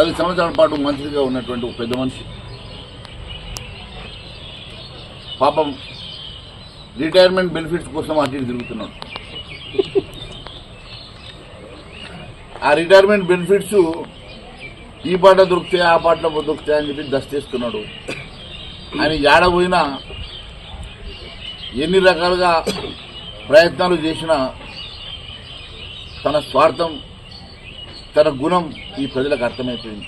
పది సంవత్సరాల పాటు మంత్రిగా ఉన్నటువంటి ఒక పెద్ద మనిషి. పాపం రిటైర్మెంట్ బెనిఫిట్స్ కోసం అటు తిరుగుతున్నాడు. ఆ రిటైర్మెంట్ బెనిఫిట్స్ ఈ పాట దొరుకుతాయి ఆ పాటలో దొరుకుతాయని చెప్పి దస్తేస్తున్నాడు ఆయన ఏడ పోయినా ఎన్ని రకాలుగా ప్రయత్నాలు చేసినా తన స్వార్థం తన గుణం ఈ ప్రజలకు అర్థమైపోయింది.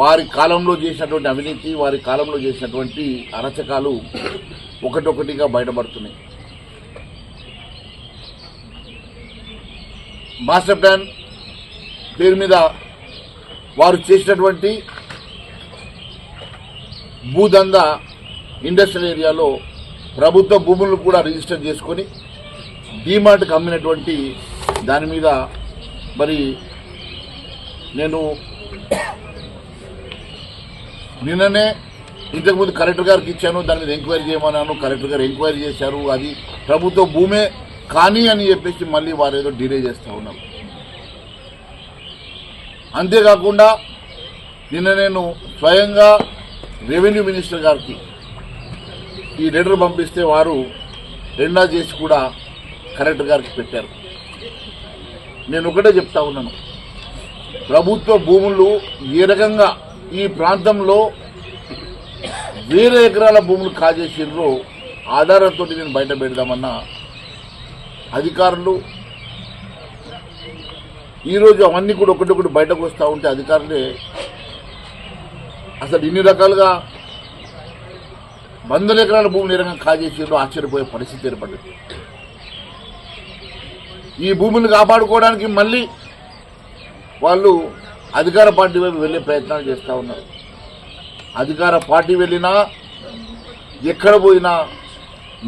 వారి కాలంలో చేసినటువంటి అవినీతి వారి కాలంలో చేసినటువంటి అరచకాలు ఒకటొకటిగా బయటపడుతున్నాయి. మాస్టర్ ప్లాన్ పేరు మీద వారు చేసినటువంటి భూదంద ఇండస్ట్రియల్ ఏరియాలో ప్రభుత్వ భూములను కూడా రిజిస్టర్ చేసుకొని డీమార్ట్కి అమ్మినటువంటి దాని మీద మరి నేను నిన్ననే ఇంతకుముందు కలెక్టర్ గారికి ఇచ్చాను దాని మీద ఎంక్వైరీ చేయమన్నాను కలెక్టర్ గారు ఎంక్వైరీ చేశారు అది ప్రభుత్వ భూమే కానీ అని చెప్పేసి మళ్ళీ వారు ఏదో డిలే చేస్తూ ఉన్నారు. అంతేకాకుండా నిన్న నేను స్వయంగా రెవెన్యూ మినిస్టర్ గారికి ఈ లెటర్ పంపిస్తే వారు రెండా చేసి కూడా కలెక్టర్ గారికి పెట్టారు. నేను ఒకటే చెప్తా ఉన్నాను. ప్రభుత్వ భూములు ఏ రకంగా ఈ ప్రాంతంలో వేరే ఎకరాల భూములు కాజేసిర్రో ఆధారంతో నేను బయట పెడదామన్నా అధికారులు ఈరోజు అవన్నీ కూడా ఒకటొకటి బయటకు వస్తూ ఉంటే అధికారులే అసలు ఇన్ని రకాలుగా వందల ఎకరాల భూములు ఏ రకంగా కాజేసిర్రో ఆశ్చర్యపోయే పరిస్థితి ఏర్పడింది. ఈ భూమిని కాపాడుకోవడానికి మళ్ళీ వాళ్ళు అధికార పార్టీ వైపు వెళ్ళే ప్రయత్నాలు చేస్తూ ఉన్నారు. అధికార పార్టీ వెళ్ళినా ఎక్కడ పోయినా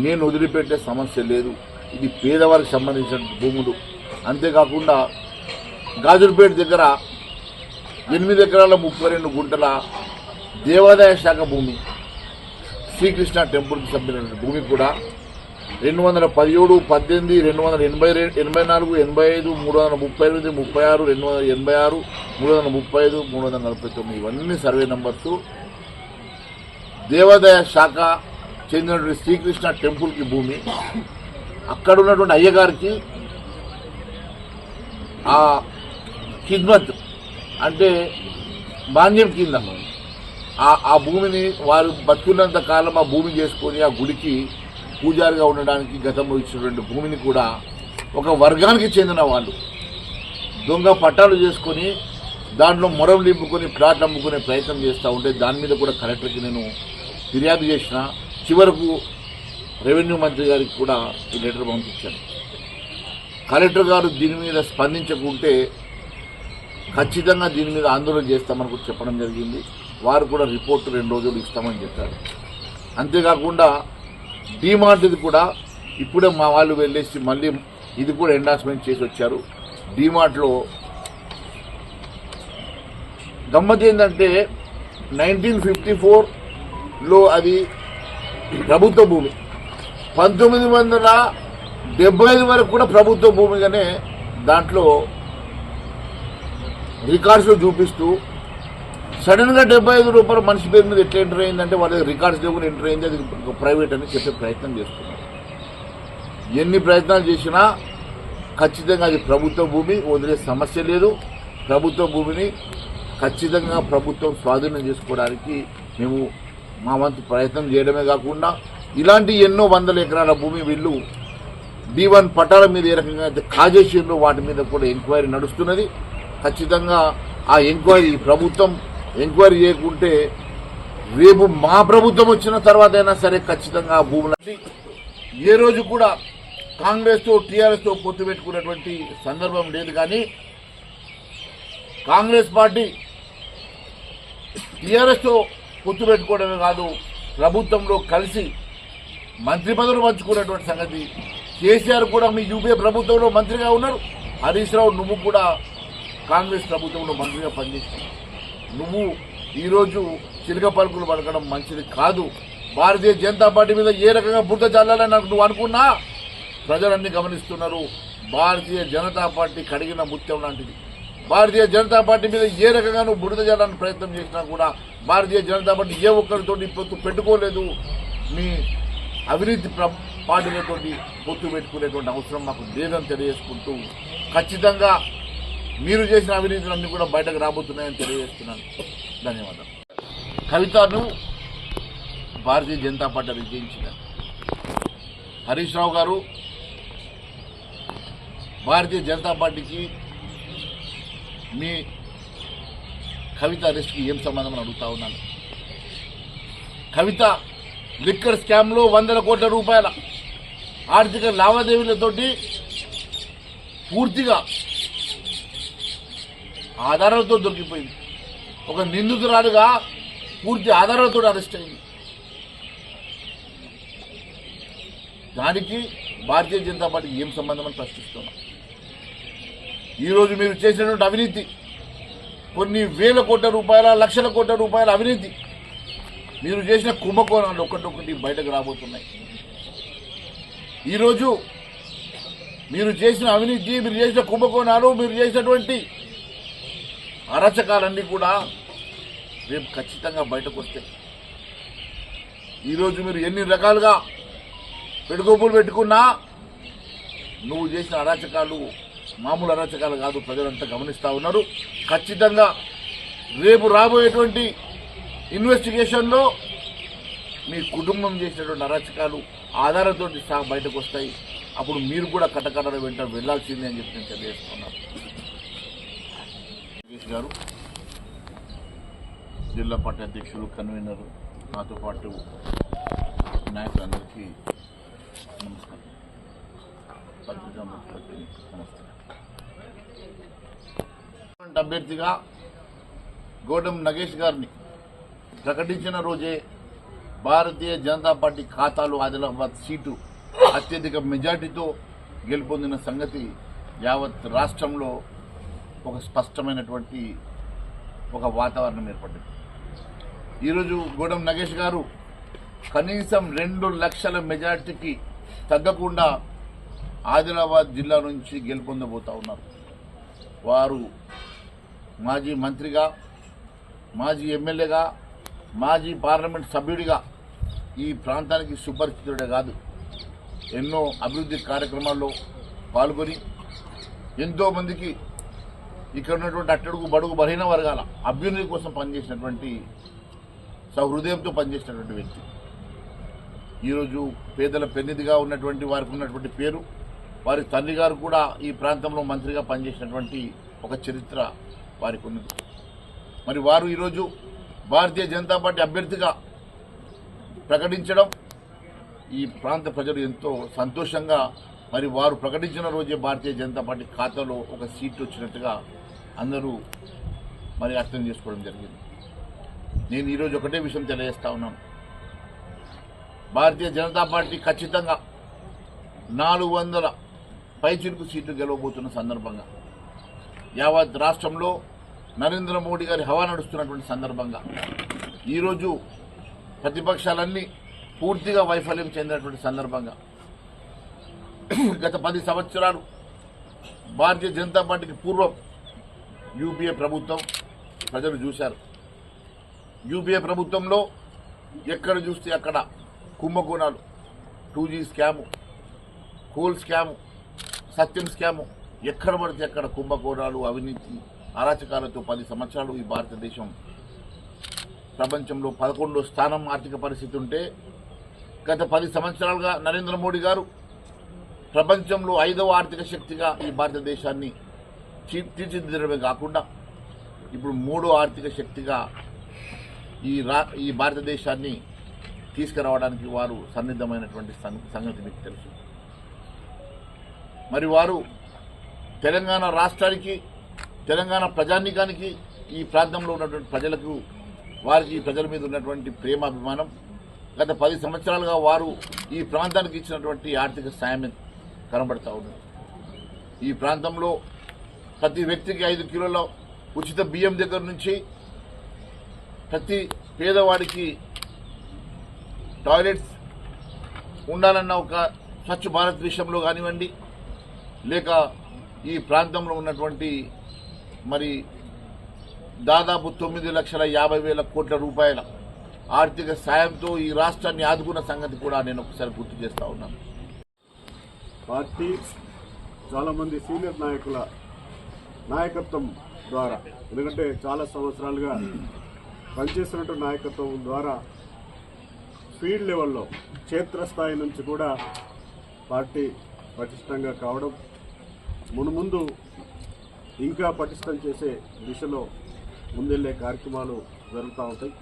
నేను వదిలిపెట్టే సమస్య లేదు. ఇది పేదవారికి సంబంధించిన భూములు. అంతేకాకుండా గాజులపేట దగ్గర ఎనిమిది ఎకరాల ముప్పై రెండు గుంటల దేవాదాయ శాఖ భూమి శ్రీకృష్ణ టెంపుల్కి సంబంధించిన భూమి కూడా రెండు వందల పదిహేడు పద్దెనిమిది రెండు వందల ఎనభై రెండు ఎనభై నాలుగు ఎనభై ఐదు మూడు వందల ముప్పై ఎనిమిది ముప్పై ఆరు రెండు వందల ఎనభై ఆరు మూడు వందల ముప్పై ఐదు మూడు వందల నలభై తొమ్మిది. ఇవన్నీ సర్వే నంబర్స్. దేవాదాయ శాఖ చెందినటువంటి శ్రీకృష్ణ టెంపుల్కి భూమి. అక్కడ ఉన్నటువంటి అయ్యగారికి ఆ ఖిద్మత్ అంటే మాన్యం కింద. ఆ ఆ భూమిని వారు బతుకున్నంత కాలం ఆ భూమి చేసుకొని ఆ గుడికి పూజారిగా ఉండడానికి గతంలో ఇచ్చినటువంటి భూమిని కూడా ఒక వర్గానికి చెందిన వాళ్ళు. దొంగ పట్టాలు చేసుకొని దాంట్లో మొరం నింపుకొని ప్లాట్లు అమ్ముకునే ప్రయత్నం చేస్తూ ఉంటే దాని మీద కూడా కలెక్టర్కి నేను ఫిర్యాదు చేసిన. చివరకు రెవెన్యూ మంత్రి గారికి కూడా ఈ లెటర్ పంపించాను. కలెక్టర్ గారు దీని మీద స్పందించకుంటే ఖచ్చితంగా దీని మీద ఆందోళన చేస్తామని కూడా చెప్పడం జరిగింది. వారు కూడా రిపోర్ట్ రెండు రోజులు ఇస్తామని చెప్పారు. అంతేకాకుండా డీమార్ట్ది కూడా ఇప్పుడే మా వాళ్ళు వెళ్ళేసి మళ్ళీ ఇది కూడా ఎండార్స్మెంట్ చేసి వచ్చారు. డీమార్ట్లో గమ్మత్ ఏంటంటే నైన్టీన్ ఫిఫ్టీ ఫోర్లో అది ప్రభుత్వ భూమి. పంతొమ్మిది వందల డెబ్బై ఐదు వరకు కూడా ప్రభుత్వ భూమిగానే దాంట్లో రికార్డ్స్లో చూపిస్తూ సడన్గా డెబ్బై ఐదు రూపాయలు మనిషి పేరు మీద ఎట్లా ఎంటర్ అయిందంటే వాళ్ళ రికార్డ్స్ లేకుండా ఎంటర్ అయింది అది ప్రైవేట్ అని చెప్పే ప్రయత్నం చేస్తున్నారు. ఎన్ని ప్రయత్నాలు చేసినా ఖచ్చితంగా అది ప్రభుత్వ భూమి వదిలే సమస్య లేదు. ప్రభుత్వ భూమిని ఖచ్చితంగా ప్రభుత్వం స్వాధీనం చేసుకోవడానికి మేము మా వంతు ప్రయత్నం చేయడమే కాకుండా ఇలాంటి ఎన్నో వందల ఎకరాల భూమి వీళ్ళు డి వన్ పట్టాల మీద ఏ రకంగా అయితే కాజేసిర్రో వాటి మీద కూడా ఎంక్వైరీ నడుస్తున్నది. ఖచ్చితంగా ఆ ఎంక్వైరీ ప్రభుత్వం ఎంక్వైరీ చేయకుంటే రేపు మా ప్రభుత్వం వచ్చిన తర్వాత అయినా సరే ఖచ్చితంగా ఆ భూములని ఏ రోజు కూడా కాంగ్రెస్తో టీఆర్ఎస్తో పొత్తు పెట్టుకున్నటువంటి సందర్భం లేదు కానీ కాంగ్రెస్ పార్టీ టీఆర్ఎస్తో పొత్తు పెట్టుకోవడమే కాదు ప్రభుత్వంలో కలిసి మంత్రి పదవులు పంచుకున్నటువంటి సంగతి. కేసీఆర్ కూడా మీ యూపీఏ ప్రభుత్వంలో మంత్రిగా ఉన్నారు. హరీష్ రావు నువ్వు కూడా కాంగ్రెస్ ప్రభుత్వంలో మంత్రిగా పనిచేస్తున్నావు. నువ్వు ఈరోజు చిలుక పలుకులు పలకడం మంచిది కాదు. భారతీయ జనతా పార్టీ మీద ఏ రకంగా బుద్ధ చల్లాలని నాకు నువ్వు అనుకున్నా? ప్రజలన్నీ గమనిస్తున్నారు. భారతీయ జనతా పార్టీ కడిగిన ముత్యం లాంటిది. భారతీయ జనతా పార్టీ మీద ఏ రకంగా నువ్వు బురద జల్లడానికి ప్రయత్నం చేసినా కూడా భారతీయ జనతా పార్టీ ఏ ఒక్కరితో పొత్తు పెట్టుకోలేదు. మీ అవినీతి ప్ర- పొత్తు పెట్టుకునేటువంటి అవసరం మాకు లేదని తెలియజేసుకుంటూ ఖచ్చితంగా మీరు చేసిన అవినీతులన్నీ కూడా బయటకు రాబోతున్నాయని తెలియజేస్తున్నాను. ధన్యవాదాలు. కవితను భారతీయ జనతా పార్టీ విజయించిన హరీష్ రావు గారు భారతీయ జనతా పార్టీకి మీ కవిత అరెస్ట్కి ఏం సంబంధం అని అడుగుతా ఉన్నాను. కవిత లిక్కర్ స్కామ్లో వందల కోట్ల రూపాయల ఆర్థిక లావాదేవీలతోటి పూర్తిగా ఆధారాలతో దొరికిపోయింది. ఒక నిందితురాలుగా పూర్తి ఆధారాలతో అరెస్ట్ అయింది. దానికి భారతీయ జనతా పార్టీకి ఏం సంబంధం అని ప్రశ్నిస్తున్నాం. ఈరోజు మీరు చేసినటువంటి అవినీతి కొన్ని వేల కోట్ల రూపాయల లక్షల కోట్ల రూపాయల అవినీతి మీరు చేసిన కుంభకోణాలు ఒకటొకటి బయటకు రాబోతున్నాయి. ఈరోజు మీరు చేసిన అవినీతి మీరు చేసిన కుంభకోణాలు మీరు చేసినటువంటి అరచకాలన్నీ కూడా రేపు ఖచ్చితంగా బయటకు వస్తాయి. ఈరోజు మీరు ఎన్ని రకాలుగా పెట్టుకోపులు పెట్టుకున్నా నువ్వు చేసిన అరాచకాలు మామూలు అరాచకాలు కాదు ప్రజలంతా గమనిస్తూ ఉన్నారు. ఖచ్చితంగా రేపు రాబోయేటువంటి ఇన్వెస్టిగేషన్లో మీ కుటుంబం చేసినటువంటి అరాచకాలు ఆధారంతో సహా బయటకు వస్తాయి. అప్పుడు మీరు కూడా కటకటల వెంట వెళ్ళాల్సిందే అని చెప్పి నేను తెలియజేస్తున్నాను. గారు జిల్లా పార్టీ అధ్యక్షులు కన్వీనర్ నాతో పాటు నాయకులందరికీ నమస్కారం. నమస్కారం అభ్యర్థిగా గోడం నగేష్ గారిని ప్రకటించిన రోజే భారతీయ జనతా పార్టీ ఖాతాలో ఆదిలాబాద్ సీటు అత్యధిక మెజార్టీతో గెలుపొందిన సంగతి యావత్ రాష్ట్రంలో ఒక స్పష్టమైనటువంటి ఒక వాతావరణం ఏర్పడింది. ఈరోజు గూడెం నగేష్ గారు కనీసం రెండు లక్షల మెజార్టీకి తగ్గకుండా ఆదిలాబాద్ జిల్లా నుంచి గెలుపొందబోతా ఉన్నారు. వారు మాజీ మంత్రిగా మాజీ ఎమ్మెల్యేగా మాజీ పార్లమెంట్ సభ్యుడిగా ఈ ప్రాంతానికి సుపరిచితుడే కాదు. ఎన్నో అభివృద్ధి కార్యక్రమాల్లో పాల్గొని ఎంతో మందికి ఇక్కడ ఉన్నటువంటి అట్టడుగు బడుగు బలహీన వర్గాల అభ్యున్నతి కోసం పనిచేసినటువంటి సహృదయంతో పనిచేసినటువంటి వ్యక్తి. ఈరోజు పేదల పెన్నిధిగా ఉన్నటువంటి వారికి ఉన్నటువంటి పేరు వారి తండ్రి గారు కూడా ఈ ప్రాంతంలో మంత్రిగా పనిచేసినటువంటి ఒక చరిత్ర వారికి ఉన్నది. మరి వారు ఈరోజు భారతీయ జనతా పార్టీ అభ్యర్థిగా ప్రకటించడం ఈ ప్రాంత ప్రజలు ఎంతో సంతోషంగా మరి వారు ప్రకటించిన రోజే భారతీయ జనతా పార్టీ ఖాతాలో ఒక సీట్ వచ్చినట్టుగా అందరూ మరి అర్థం చేసుకోవడం జరిగింది. నేను ఈరోజు ఒకటే విషయం తెలియజేస్తా ఉన్నాను. భారతీయ జనతా పార్టీ ఖచ్చితంగా నాలుగు వందల పైచిరుకు సీట్లు గెలవబోతున్న సందర్భంగా యావత్ రాష్ట్రంలో నరేంద్ర మోడీ గారి హవా నడుస్తున్నటువంటి సందర్భంగా ఈరోజు ప్రతిపక్షాలన్నీ పూర్తిగా వైఫల్యం చెందినటువంటి సందర్భంగా గత పది సంవత్సరాలు భారతీయ జనతా పార్టీకి పూర్వం యూపీఏ ప్రభుత్వం ప్రజలు చూశారు. యూపీఏ ప్రభుత్వంలో ఎక్కడ చూస్తే అక్కడ కుంభకోణాలు two G scam coal scam Satyam scam ఎక్కడ పడితే అక్కడ కుంభకోణాలు అవినీతి అరాచకాలతో పది సంవత్సరాలు ఈ భారతదేశం ప్రపంచంలో పదకొండో స్థానం ఆర్థిక పరిస్థితి ఉంటే గత పది సంవత్సరాలుగా నరేంద్ర మోడీ గారు ప్రపంచంలో ఐదవ ఆర్థిక శక్తిగా ఈ భారతదేశాన్ని తీర్చిదిద్దడమే కాకుండా ఇప్పుడు మూడో ఆర్థిక శక్తిగా ఈ రా ఈ భారతదేశాన్ని తీసుకురావడానికి వారు సన్నిద్ధమైనటువంటి సంగతి మీకు తెలుసు. మరి వారు తెలంగాణ రాష్ట్రానికి తెలంగాణ ప్రజానీకానికి ఈ ప్రాంతంలో ఉన్నటువంటి ప్రజలకు వారికి ఈ ప్రజల మీద ఉన్నటువంటి ప్రేమాభిమానం గత పది సంవత్సరాలుగా వారు ఈ ప్రాంతానికి ఇచ్చినటువంటి ఆర్థిక సాయం కనబడతా ఉంది ఈ ప్రాంతంలో ప్రతి వ్యక్తికి ఐదు కిలోల ఉచిత బియ్యం దగ్గర నుంచి ప్రతి పేదవాడికి టాయిలెట్స్ ఉండాలన్న ఒక స్వచ్ఛ భారత్ విషయంలో కానివ్వండి లేక ఈ ప్రాంతంలో ఉన్నటువంటి మరి దాదాపు తొమ్మిది లక్షల యాభై వేల కోట్ల రూపాయల ఆర్థిక సాయంతో ఈ రాష్ట్రాన్ని ఆదుకున్న సంగతి కూడా నేను ఒకసారి గుర్తు చేస్తూ ఉన్నాను. పార్టీ చాలామంది సీనియర్ నాయకుల నాయకత్వం ద్వారా. ఎందుకంటే చాలా సంవత్సరాలుగా పనిచేస్తున్నట్టు నాయకత్వం ద్వారా ఫీల్డ్ లెవెల్లో క్షేత్రస్థాయి నుంచి కూడా పార్టీ పటిష్టంగా కావడం మునుముందు ఇంకా పటిష్టం చేసే దిశలో ముందెళ్ళే కార్యక్రమాలు జరుగుతూ ఉంటాయి.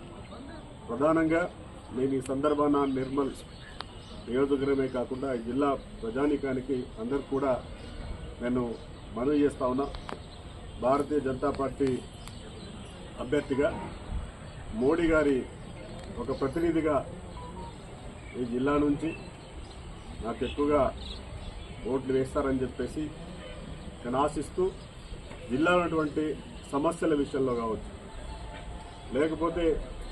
ప్రధానంగా నేను ఈ సందర్భాన నిర్మల్ నియోజకవర్గమే కాకుండా జిల్లా ప్రజానీకానికి అందరు కూడా నేను మనవి చేస్తా ఉన్నా. భారతీయ జనతా పార్టీ అభ్యర్థిగా మోడీ గారి ఒక ప్రతినిధిగా ఈ జిల్లా నుంచి నాకు ఎక్కువగా ఓట్లు వేస్తారని చెప్పేసి నేను ఆశిస్తూ జిల్లా ఉన్నటువంటి సమస్యల విషయంలో కావచ్చు. లేకపోతే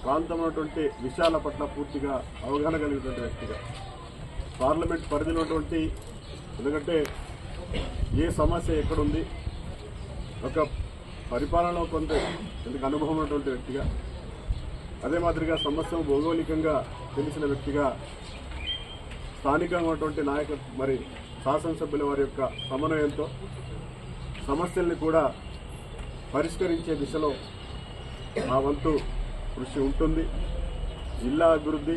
ప్రాంతంలో ఉన్నటువంటి విషయాల పట్ల పూర్తిగా అవగాహన కలిగినటువంటి వ్యక్తిగా. పార్లమెంట్ పరిధిలో ఉన్నటువంటి ఎందుకంటే ఏ సమస్య ఎక్కడుంది ఒక పరిపాలనలో కొంత ఎందుకు అనుభవం ఉన్నటువంటి వ్యక్తిగా అదే మాదిరిగా సమస్య భౌగోళికంగా తెలిసిన వ్యక్తిగా స్థానికంగా ఉన్నటువంటి నాయక మరి శాసనసభ్యుల వారి యొక్క సమన్వయంతో సమస్యల్ని కూడా పరిష్కరించే దిశలో మా వంతు కృషి ఉంటుంది. జిల్లా అభివృద్ధి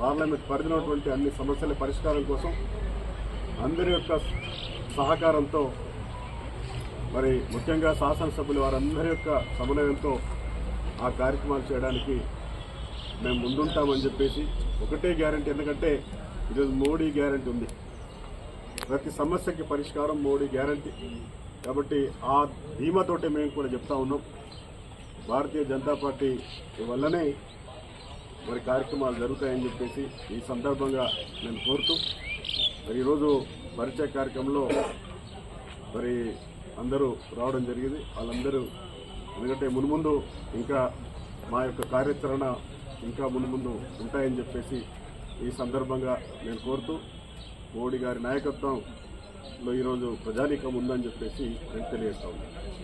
పార్లమెంట్ పరిధినటువంటి అన్ని సమస్యల పరిష్కారం కోసం అందరి యొక్క సహకారంతో మరి ముఖ్యంగా శాసనసభ్యులు వారందరి యొక్క సమన్వయంతో ఆ కార్యక్రమాలు చేయడానికి మేము ముందుంటామని చెప్పేసి ఒకటే గ్యారంటీ. ఎందుకంటే ఈరోజు మోడీ గ్యారంటీ ఉంది. ప్రతి సమస్యకి పరిష్కారం మోడీ గ్యారంటీ. కాబట్టి ఆ ధీమాతోటే మేము కూడా చెప్తా ఉన్నాం. భారతీయ జనతా పార్టీ వల్లనే మరి కార్యక్రమాలు జరుగుతాయని చెప్పేసి ఈ సందర్భంగా నేను కోరుతూ మరి ఈరోజు పరిచయ కార్యక్రమంలో మరి అందరూ రావడం జరిగింది. వాళ్ళందరూ ఎందుకంటే మున్ముందు ఇంకా మా యొక్క కార్యాచరణ ఇంకా మున్ముందు ఉంటాయని చెప్పేసి ఈ సందర్భంగా నేను కోరుతూ మోడీ గారి నాయకత్వంలో ఈరోజు ప్రజానీకం ఉందని చెప్పేసి నేను తెలియజేస్తా ఉన్నాను.